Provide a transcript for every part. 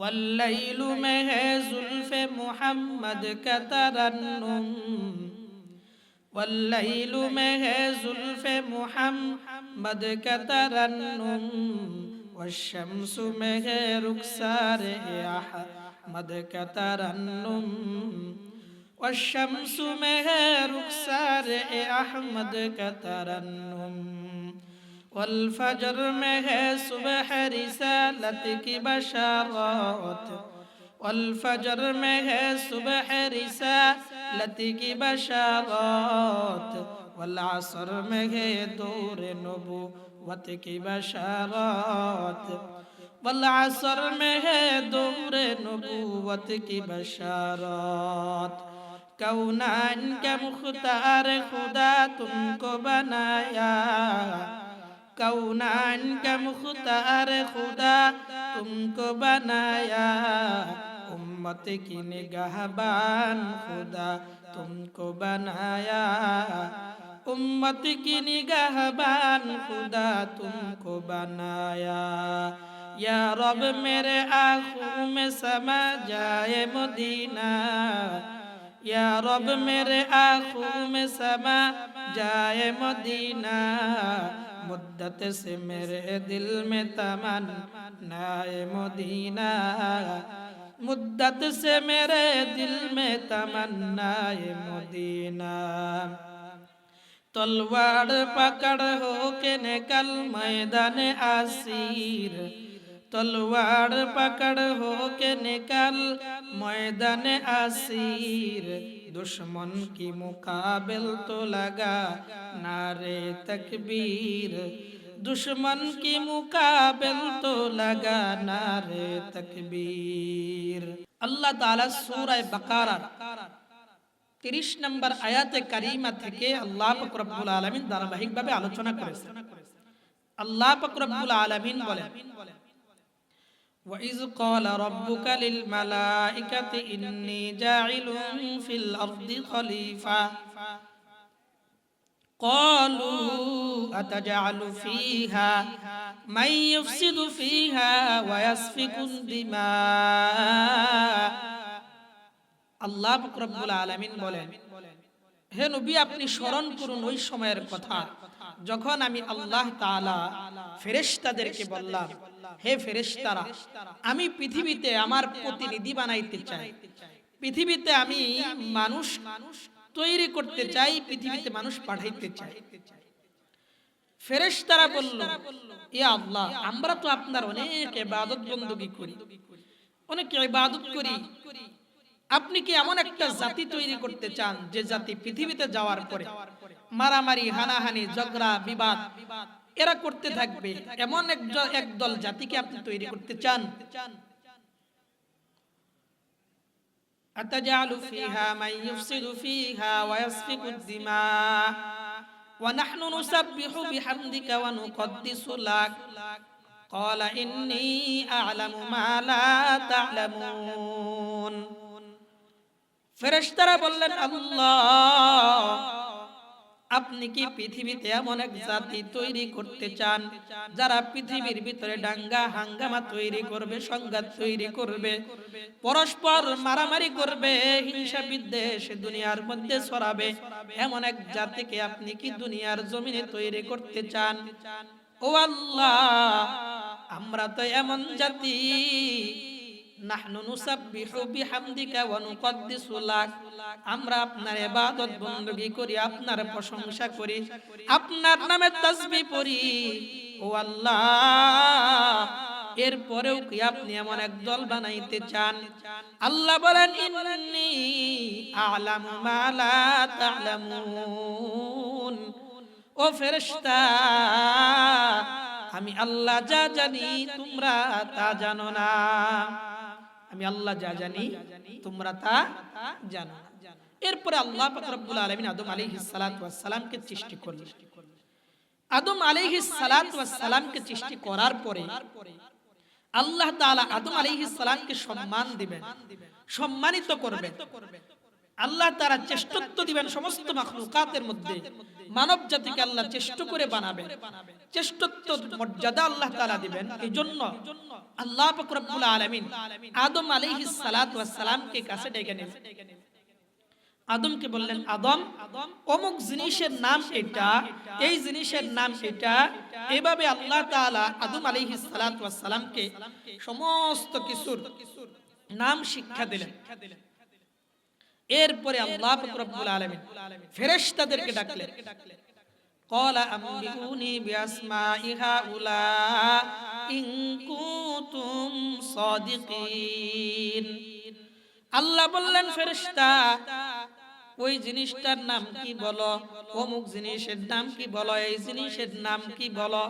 والليل مه زلف محمد كترنم. والليل مه زلف محمد كترنم. والشمس مه ركسار أحمد كترنم. والشمس مه ركسار أحمد كترنم. والفجر میں ہے صبح رسالت کی بشارات. والفجر میں ہے صبح رسالت کی بشارات. والعصر میں ہے دور نبوت کی بشارات. والعصر میں ہے دور نبوت کی بشارات. کونان کے مختار خدا تم کو بنایا कौनान का मुख्तार खुदा तुमको बनाया उम्मत की निगाहबान खुदा तुमको बनाया उम्मत की निगाहबान खुदा तुमको बनाया या रब मेरे आँखों में समा जाए मदीना या रब मेरे आँखों में समा जाए मदीना मुद्दत से मेरे दिल में तमन्नाए मदीना मुद्दत से मेरे दिल में तमन्नाए मदीना तलवार पकड़ हो के निकल मैदान आसीर तलवार पकड़ हो के निकल मैदान आसीर दुश्मन की मुकाबिल तो लगा नारे तकबीर दुश्मन की मुकाबिल तो लगा नारे तकबीर আল্লাহ তাআলা সূরা বাকারা 30 নম্বর আয়াতে কারিমা থেকে আল্লাহ পাক রব্বুল আলামিন ধারাবাহিকভাবে আলোচনা করেছেন আল্লাহ পাক রব্বুল আলামিন বলেন وإذ قال ربك للملائكة إني جاعل في الأرض خليفة قالوا أتجعل فيها من يفسد فيها ويسفك الدماء আল্লাহ রব্বুল আলামিন বলেন হে নবী আপনি স্মরণ করুন ওই সময়ের কথা যখন আমি আল্লাহ তালা ফেরেস্তাদেরকে বললাম, হে ফেরেস্তারা আমি পৃথিবীতে আমার প্রতিনিধি বানাইতে চাই। পৃথিবীতে আমি মানুষ মানুষ তৈরি করতে চাই, পৃথিবীতে মানুষ পাঠাইতে চাই। ফেরেস্তারা বলল, এ আল্লাহ, আমরা তো আপনার অনেক এবাদত বন্দুকি করি। অনেক এবাদত করি। আপনি কি এমন একটা জাতি তৈরি করতে চান, যে জাতি পৃথিবীতে যাওয়ার পরে মারামারি হানাহানি ঝগড়া বিবাদ এরা করতে থাকবে এমন একদল জাতিকে আপনি তৈরি করতে চান أتجعل فيها من يفسد فيها ويسفك الدماء ونحن نسبح بحمدك ونقدس لك قال إني أعلم ما لا تعلمون ফেরেশতারা বললেন আল্লাহ আপনি কি পৃথিবীতে এমন এক জাতি তৈরি করতে চান, যারা পৃথিবীর ভিতরে ডাঙ্গা হাঙ্গামা তৈরি করবে, সংঘাত তৈরি করবে, পরস্পর মারামারি করবে, হিংসা বিদ্বেষ দুনিয়ার মধ্যে ছড়াবে? এমন এক জাতিকে আপনি কি দুনিয়ার জমিনে তৈরি করতে চান? ও আল্লাহ, আমরা তো এমন জাতি। নাহনু নুসাব্বিহু বিহামদিকা ওয়া নুকদ্দিসু লাক। আমরা আপনার ইবাদত বندگی করি, আপনার প্রশংসা করি, আপনার নামে তাসবিহ পড়ি। ও আল্লাহ, এরপরেও কি আপনি এমন এক দল বানাইতে চান? আল্লাহ বলেন, ইন্নি আলামু মা লা তা'লামুন। ও ফেরেশতা, আমি আল্লাহ যা জানি তোমরা তা জানো না। আমি আল্লাহ যা জানি, তোমরা তা জানো এরপরে আল্লাহ রব্বুল আলামিন আদম আলাইহিস সালাতামকে সৃষ্টি করলেন। আদম আলাইহিস সালাতামকে সৃষ্টি করার পরে আল্লাহ তাআলা আদম আলাইহিস সালামকে সম্মান দিবেন, সম্মানিত করবেন। আল্লাহ তারা চেষ্টত্ব দিবেন সমস্ত মাখলুকাতের মধ্যে। মানব জাতিকে আল্লাহ চেষ্ট করে বানাবেন চেষ্টত্ব মর্যাদা আল্লাহ তাআলা দিবেন। এই জন্য আল্লাহ পাক রব্বুল আলামিন আদম আলাইহিস সালাতু ওয়াস সালামকে কাছে ডেকে নিলেন। আদমকে বললেন, আদম, অমুক জিনিসের নাম এটা, এই জিনিসের নাম এটা। এভাবে আল্লাহ তাআলা আদম আলাইহিস সালাতু ওয়াস সালামকে সমস্ত কিছুর নাম শিক্ষা দিলেন। এরপরে আল্লাহ পাক রব্বুল আলামিন ফেরেশতাদেরকে ডাকলেন قال أنبئوني بأسماء هؤلاء إن كنتم صادقين আল্লাহ বললেন ফেরেশতা ওই জিনিসটার নাম কি বলো? অমুক জিনিসের নাম কি বলো? এই জিনিসের নাম কি বলো?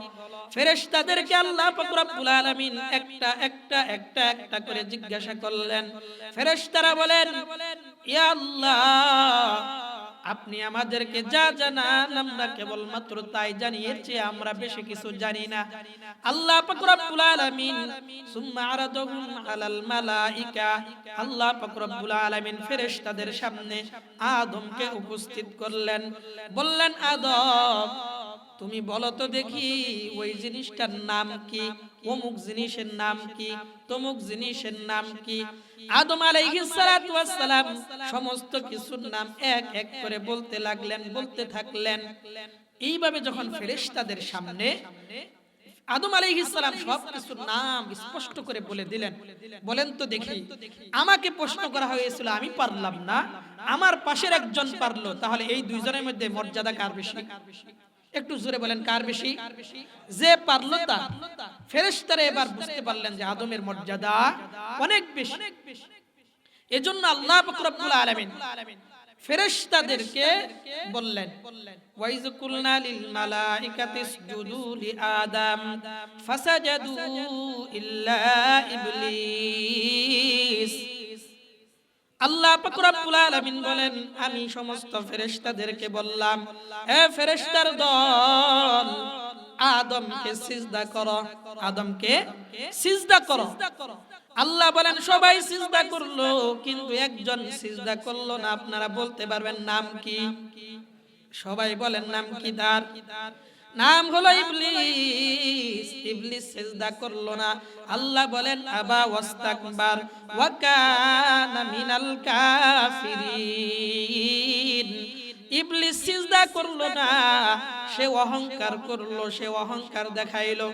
ফেরেশতাদেরকে আল্লাহ পাক রব্বুল আলামিন একটা একটা একটা একটা করে জিজ্ঞাসা করলেন। ফেরেশতারা বলেন, ইয়া আল্লাহ আপনি আমাদেরকে যা জানান আমরা কেবল মাত্র তাই জানিয়েছি, আমরা বেশি কিছু জানি না। আল্লাহ পাক রব্বুল আলামিন, সুম্মা আলাল মালাইকা, আল্লাহ পাক রব্বুল আলামিন ফেরেশতাদের সামনে আদমকে উপস্থিত করলেন। বললেন, আদম তুমি বলো তো দেখি ওই জিনিসটার নাম কি, অমুক জিনিসের নাম কি, তমুক জিনিসের নাম কি। আদম সালাম সমস্ত কিছুর নাম এক এক করে বলতে লাগলেন, বলতে থাকলেন। এইভাবে যখন ফেরেশতাদের সামনে আদম আলাইহিস সালাম সব কিছুর নাম স্পষ্ট করে বলে দিলেন, বলেন তো দেখি, আমাকে প্রশ্ন করা হয়েছিল, আমি পারলাম না, আমার পাশের একজন পারল, তাহলে এই দুইজনের মধ্যে মর্যাদা কার বেশি? একটু জোরে বলেন, কার বেশি? যে পারল তা। ফেরেশতারা এবার বুঝতে পারলেন যে আদমের মর্যাদা অনেক বেশি। এজন্য আল্লাহ রব্বুল আলামিন ফেরেশতাদেরকে বললেন ওয়াইজ কুলনা লিল মালাইকাতি ইসজুদু লি আদম, ফাসাজাদু ইল্লা ইবলিস। আল্লাহ পাক রব্বুল আলামিন বলেন, আমি সমস্ত ফেরেশতাদেরকে বললাম, হে ফেরেশতার দল, আদমকে সিজদা করো, আদমকে সিজদা করো। আল্লাহ বলেন, সবাই সিজদা করল, কিন্তু একজন সিজদা করল না। আপনারা বলতে পারবেন, নাম কি? সবাই বলেন, নাম কি তার? নাম হলো ইবলিস। ইবলিস সিজদা করল না। আল্লাহ বলেন, আবা ওয়াস্তাকবার ওয়া কানা মিনাল কাফিরিন। ইবলিস সিজদা করল না। সে অহংকার করল, সে অহংকার দেখাইলো।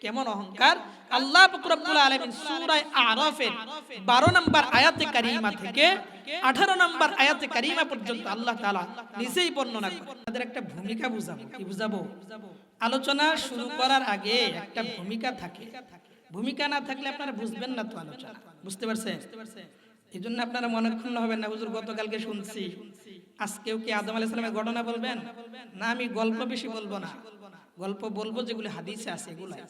কেমন অহংকার? আল্লাহ পাক রব্বুল আলামিন সূরা আরাফের 12 নম্বর আয়াতে কারিমা থেকে 18 নম্বর আয়াতে কারিমা পর্যন্ত আল্লাহ তাআলা নিজেই বর্ণনা করেন। তাদের একটা ভূমিকা বুঝাবো। কি বুঝাবো? আলোচনা শুরু করার আগে একটা ভূমিকা থাকে। ভূমিকা না থাকলে আপনারা বুঝবেন না তো আলোচনা। বুঝতে পারছেন? এই জন্য আপনারা মনক্ষুণ্ণ হবেন না, হুজুর, গতকালকে শুনছি। আজকেও কি আদম আলাইহিস সালামের ঘটনা বলবেন? না, আমি গল্প বেশি বলব না। গল্প বলব যেগুলো হাদিসে আছে, এগুলাই।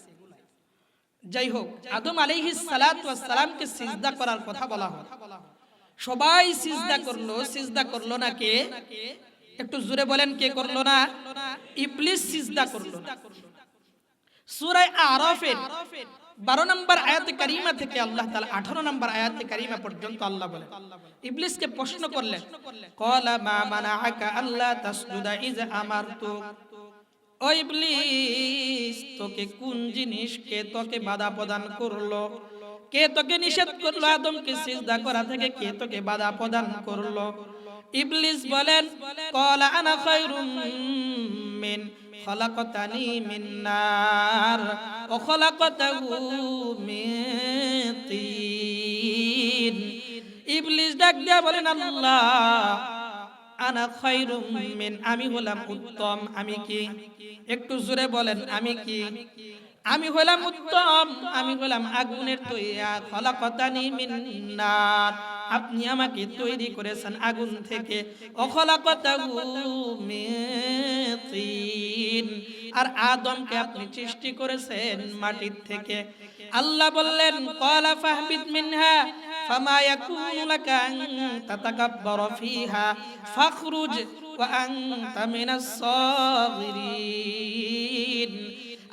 যাই হোক, আদম আলাইহিস সালাতু সালামকে সিজদা করার কথা বলা হয় সবাই সিজদা করল সিজদা করল না কে? একটু জোরে বলেন কে করল না? ইবলিস সিজদা করল না। সূরা আরাফের 12 নম্বর আয়াতে কারিমা থেকে আল্লাহ তাআলা 18 নম্বর আয়াতে কারিমা পর্যন্ত আল্লাহ বলেন। ইবলিসকে প্রশ্ন করলেন ক্বালা মা মানাআকা আল্লা তাসজুদা ইজ আমারতু? ও ইবলিস, তোকে কোন জিনিসকে তোকে বাধা প্রদান করল? কে তোকে নিষেধ করল? আদমকে সিজদা করা থেকে কে তোকে বাধা প্রদান করল? ইবলিস বলেন ক্বালা আনা খায়রুম মিন, খলাকতানি মিন নার, ও খলাকতাহু মিন তিন। ইবলিস ডাক দিয়া বলেন, আল্লাহ, আনা খায়রুম মিন, আমি হলাম উত্তম, আমি কি? একটু জোরে বলেন, আমি কি? আমি হলাম উত্তম, আমি হলাম আগুনের তৈয়া, খলাকতানি মিন নার আপনি আমাকে তৈরি করেছেন আগুন থেকে। অখলাকতাহু মিন আর আদমকে আপনি সৃষ্টি করেছেন মাটির থেকে। আল্লাহ বললেন ক্বালা ফাহবিদ মিনহা ইয়াকুনু লাকা আন তাতাকাব্বারা ফিহা, ফাখরুজ ওয়া আনতা মিনাস সাগিরিন।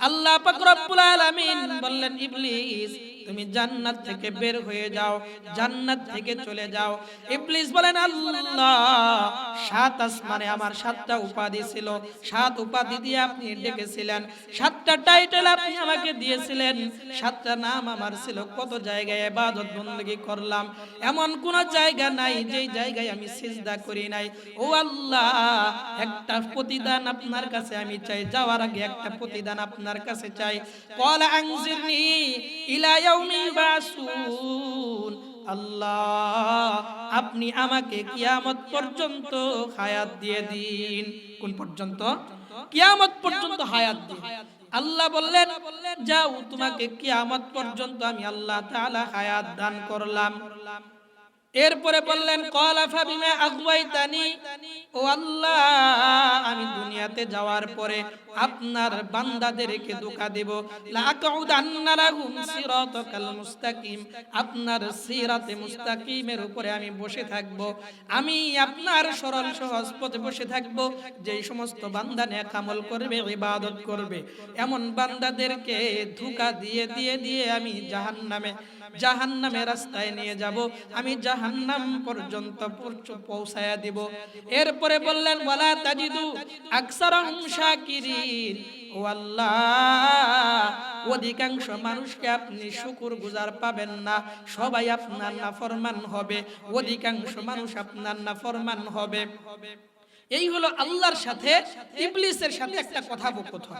আল্লাহ পাক রব্বুল আলামিন বললেন ইবলিস তুমি জান্নাত থেকে বের হয়ে যাও, জান্নাত থেকে চলে যাও। ইবলিস বলেন, আল্লাহ, সাত আসমানে আমার সাতটা উপাধি ছিল। সাত উপাধি দিয়ে আপনি ডেকেছিলেন। সাতটা টাইটেল আপনি আমাকে দিয়েছিলেন। সাতটা নাম আমার ছিল। কত জায়গায় ইবাদত বন্দেগী করলাম। এমন কোন জায়গা নাই যে জায়গায় আমি সিজদা করি নাই। ও আল্লাহ, একটা প্রতিদান আপনার কাছে আমি চাই। যাওয়ার আগে একটা প্রতিদান আপনার কাছে চাই। কল আংজিরনি ইলায়া ইয়াউমি বাসুন আল্লাহ, আপনি আমাকে কিয়ামত পর্যন্ত হায়াত দিয়ে দিন। কোন পর্যন্ত? কিয়ামত পর্যন্ত হায়াত দিন। আল্লাহ বললেন, যাও, তোমাকে কিয়ামত পর্যন্ত আমি আল্লাহ তাআলা হায়াত দান করলাম। এরপরে বললেন কলা ফাবিমা আগুয়াইতানি ও আল্লাহ, আমি দুনিয়াতে যাওয়ার পরে আপনার বান্দাদেরকে ধোঁকা দেব। মুস্তাকিম। আপনার সিরাতে মুস্তাকিমের উপরে আমি বসে থাকব। আমি আপনার সরল সহজ পথে বসে থাকব। যেই সমস্ত বান্দা নেক আমল করবে, ইবাদত করবে, এমন বান্দাদেরকে ধোঁকা দিয়ে দিয়ে দিয়ে আমি জাহান্নামে জাহান্নামের রাস্তায় নিয়ে যাব। আমি জাহান্নাম পর্যন্ত পৌঁছ- পৌঁছায়া দিব। এরপরে বললেন, ওয়ালা তাজিদু আকসারাহুম শাকিরিন। ও অধিকাংশ মানুষকে আপনি শুকুর গুজার পাবেন না। সবাই আপনার নাফরমান হবে। অধিকাংশ মানুষ আপনার নাফরমান হবে। এই হলো আল্লাহর সাথে, ইবলিসের সাথে একটা কথাবকথন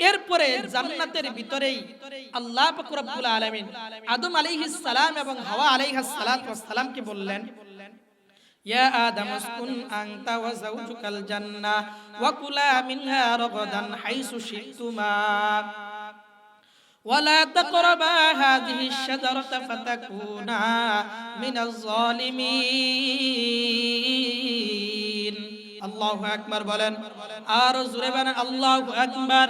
এরপরে জান্নাতের ভিতরেই আল্লাহ পাক রব্বুল আলামিন আদম আলাইহিস সালাম এবং হাওয়া আলাইহিস বললেন يا آدم اسكن أنت وزوجك الجنة وكلا منها رغدا حيث شئتما ولا تقربا هذه الشجرة فتكونا من الظالمين الله أكبر بلن آرز ربنا الله أكبر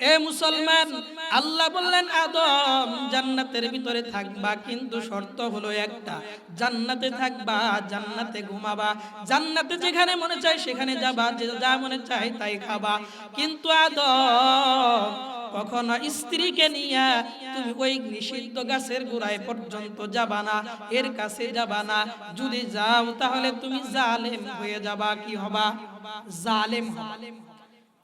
এ মুসলমান, আল্লাহ বললেন, আদম, জান্নাতের ভিতরে থাকবা, কিন্তু শর্ত হলো একটা। জান্নাতে থাকবা, জান্নাতে ঘুমাবা। জান্নাতে যেখানে মনে চায় সেখানে যাবা, যে যা মনে চায় তাই খাবা। কিন্তু আদম, কখনো স্ত্রীকে নিয়ে তুমি ওই নিষিদ্ধ গাছের গোড়ায় পর্যন্ত যাবা না, এর কাছে যাবা না। যদি যাও, তাহলে তুমি জালেম হয়ে যাবা, কি হবা? জালেম হবা।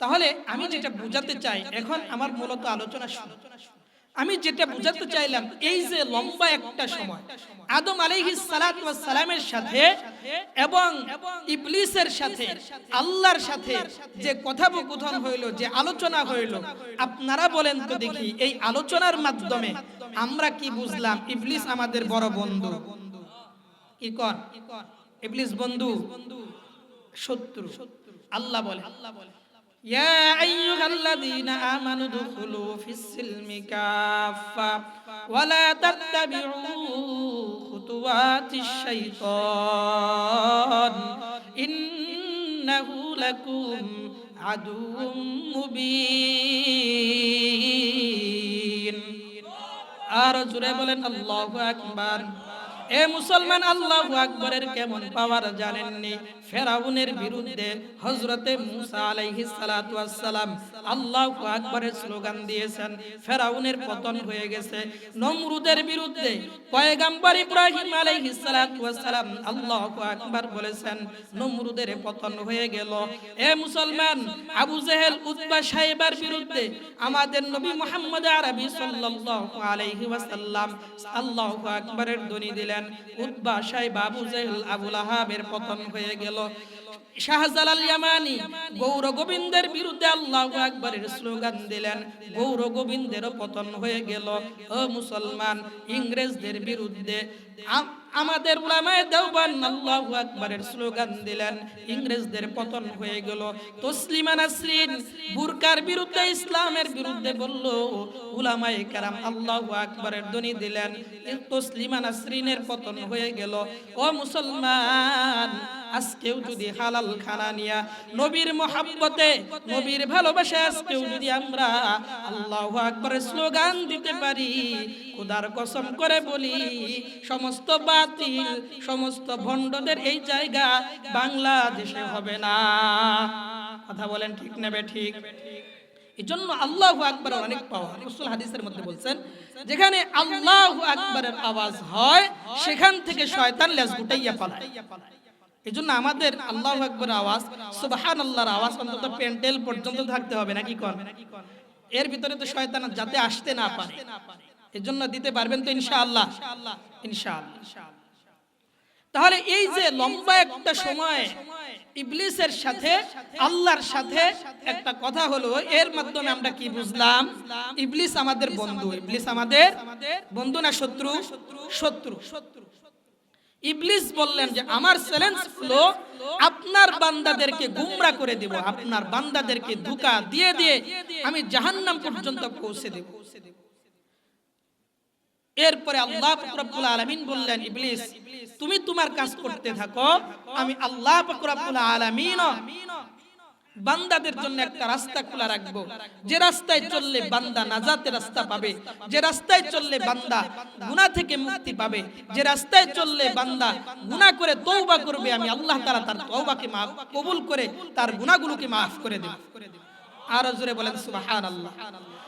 তাহলে আমি যেটা বুঝাতে চাই, এখন আমার মূলত আলোচনা আমি যেটা বুঝাতে চাইলাম, এই যে লম্বা একটা সময়, আদম আলাইহিস সালাতু ওয়াস সালামের সাথে এবং ইবলিসের সাথে, আল্লাহর সাথে যে কথোপকথন হইল, যে আলোচনা হইল, আপনারা বলেন তো দেখি, এই আলোচনার মাধ্যমে আমরা কি বুঝলাম, ইবলিস আমাদের বড় বন্ধু। কি কর ইবলিস বন্ধু, শত্রু। আল্লাহ বলে আল্লাহ বলে। يا أيها الذين آمنوا ادخلوا في السلم كافة ولا تتبعوا خطوات الشيطان إنه لكم عدو مبين أرجو بولن الله أكبر এ মুসলমান আল্লাহ আকবরের কেমন পাওয়ার জানেননি? ফেরাউনের বিরুদ্ধে হযরতে মুসা ওয়াস সালাম আল্লাহু আকবরের স্লোগান দিয়েছেন। ফেরাউনের পতন হয়ে গেছে। নমরুদের বিরুদ্ধে পয়গাম্বর ইব্রাহিম ওয়াস সালাম আল্লাহু আকবার বলেছেন, নমরুদের পতন হয়ে গেল। এ মুসলমান আবু জেহেল উতবা সাহেবের বিরুদ্ধে আমাদের নবী মুহাম্মদ আরবি সাল্লাল্লাহু আলাইহি ওয়াসাল্লাম আল্লাহু আকবরের ধ্বনি দিলেন। উতবা সাহেব আবু জাহেল আবুল আহাবের পতন হয়ে গেল। শাহজালাল ইয়ামানি গৌর গোবিন্দের বিরুদ্ধে আল্লাহ আকবরের স্লোগান দিলেন। গৌর গোবিন্দেরও পতন হয়ে গেল। ও মুসলমান, ইংরেজদের বিরুদ্ধে আমাদের উলামায়ে দেওবান আল্লাহু আকবরের স্লোগান দিলেন, ইংরেজদের পতন হয়ে গেল। তসলিমা নাসরিন বুরকার বিরুদ্ধে, ইসলামের বিরুদ্ধে বলল, উলামায়ে কারাম আল্লাহু আকবরের ধ্বনি দিলেন তসলিমা নাসরিনের পতন হয়ে গেল। ও মুসলমান আজকেও যদি হালাল খানা নিয়া নবীর মহাব্বতে, নবীর ভালোবাসা আজকেও যদি আমরা আল্লাহ আকবরের স্লোগান দিতে পারি, খুদার কসম করে বলি, সমস্ত বাতিল, সমস্ত ভণ্ডদের এই জায়গা বাংলাদেশে হবে না। কথা বলেন ঠিক নেবে ঠিক? এই জন্য আল্লাহ আকবর অনেক পাওয়া রসুল হাদিসের মধ্যে বলছেন, যেখানে আল্লাহ আকবরের আওয়াজ হয়, সেখান থেকে শয়তান লেজ গুটাইয়া পালায়। এই জন্য আমাদের আল্লাহ আকবর আওয়াজ সুবাহান আল্লাহর আওয়াজ অন্তত প্যান্ডেল পর্যন্ত থাকতে হবে, নাকি কন? এর ভিতরে তো শয়তান যাতে আসতে না পারে। এর জন্য দিতে পারবেন তো ইনশাআল্লাহ। ইনশাআল্লাহ। তাহলে এই যে লম্বা একটা সময় ইবলিসের সাথে, আল্লাহর সাথে একটা কথা হলো, এর মাধ্যমে আমরা কি বুঝলাম? ইবলিস আমাদের বন্ধু, ইবলিস আমাদের বন্ধু না শত্রু শত্রু? শত্রু। ইবলিস বললেন যে, আমার চ্যালেঞ্জ হলো আপনার বান্দাদেরকে গুমরা করে দেব, আপনার বান্দাদেরকে ধোঁকা দিয়ে দিয়ে আমি জাহান্নাম পর্যন্ত পৌঁছে দেব। এরপরে আল্লাহ রব্বুল আলামিন বললেন, ইবলিস, তুমি তোমার কাজ করতে থাকো, আমি আল্লাহ রব্বুল আলামিন বান্দাদের জন্য একটা রাস্তা খোলা রাখব। যে রাস্তায় চললে বান্দা নাজাতে রাস্তা পাবে। যে রাস্তায় চললে বান্দা গুনা থেকে মুক্তি পাবে। যে রাস্তায় চললে বান্দা গুনা করে তৌবা করবে, আমি আল্লাহ তাআলা তার তৌবাকে মাফ, কবুল করে তার গুনাহগুলোকে মাফ করে দেব। আর জোরে বলেন, সুবহানাল্লাহ।